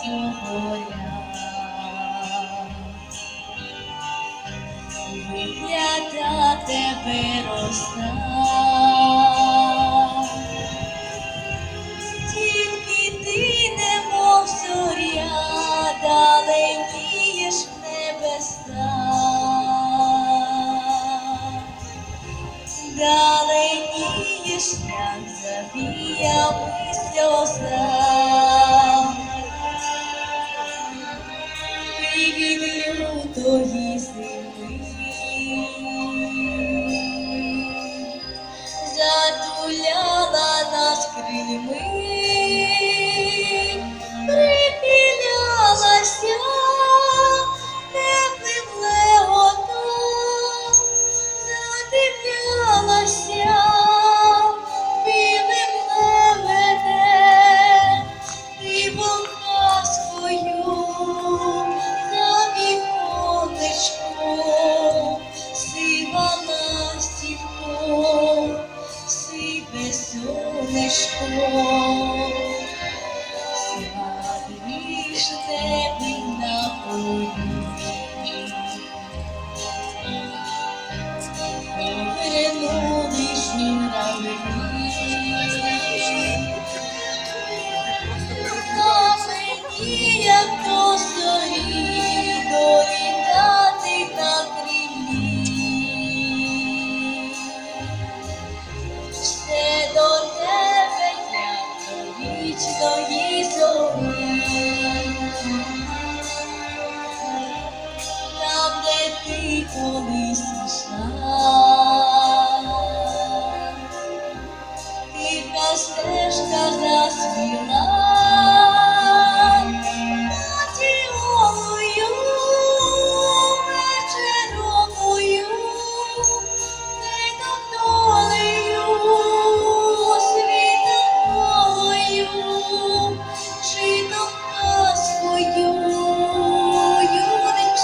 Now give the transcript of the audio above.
третього для тебе роса, тільки ти не мов зоря, далекієш в небеса, далекієш, нам завія сльоза. Зими. Затуляла нас крильми, зорі. Там, де ти колись ішла, тиха стежка засвіла, казкою, юним